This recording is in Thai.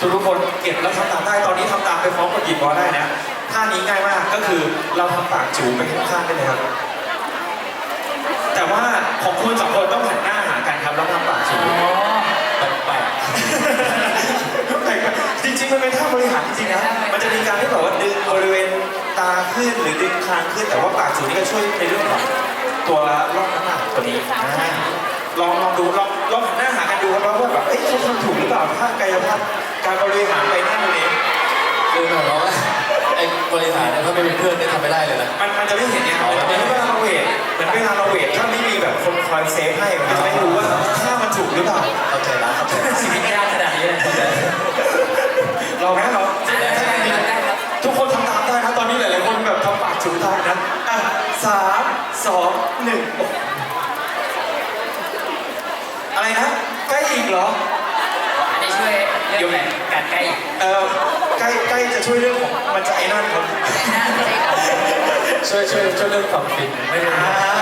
ทุกคนเก็บแล้วทำตามได้ตอนนี้ทำตามไปพร้อมกับหยิบวอลได้นะท่านี้ง่ายมากก็คือเราทำปากจูไปข้างๆได้เลยครับ แต่ว่าของคุณสองคนต้องหันหน้าหากันครับแล้วทำปากจูแปลกแปลกๆจริงๆมันเป็นท่าบริหารจริงๆนะมันจะมีการที่แบบว่าดึงบริเวณตาขึ้นหรือดึงคางขึ้น แต่ว่าปากจูนี่ก็ช่วยในเรื่องของตัวร่องน้ำหนักตัวนี้ลองลองดูลองลองหันหน้าหากันดูครับว่าแบบเอ้ยเขาทำถูกหรือเปล่าท่ากายภาพ การบริหารใบหน้าตัวนี้ๆคือแบบว่าไอ้บริหารเนี่ยถ้าไม่มีเพื่อนเนี่ยทำไม่ได้เลยนะ มันมันจะไม่เห็นเนี่ยเหมือนเวลาเราเวทเหมือนเวลาเราเวทถ้าไม่มีแบบคนคอยเซฟให้มันก็จะไม่รู้ว่าท่ามันถูกหรือเปล่าเข้าใจละเข้าใจละชีวิตยากขนาดนี้เลยเราไหมเราทุกคนทำตามได้นะตอนนี้หลายๆคนแบบทำปากถูกได้นะอะสามสองหนึ่งอะไรนะใกล้อีกเหรออันนี้ช่วย เรื่องแบบการใกล้เออใกล้ใกล้จะช่วยเรื่องของมันจะไอ้นั่นครับช่วยช่วยช่วยเรื่องความฟินไม่ได้อ่า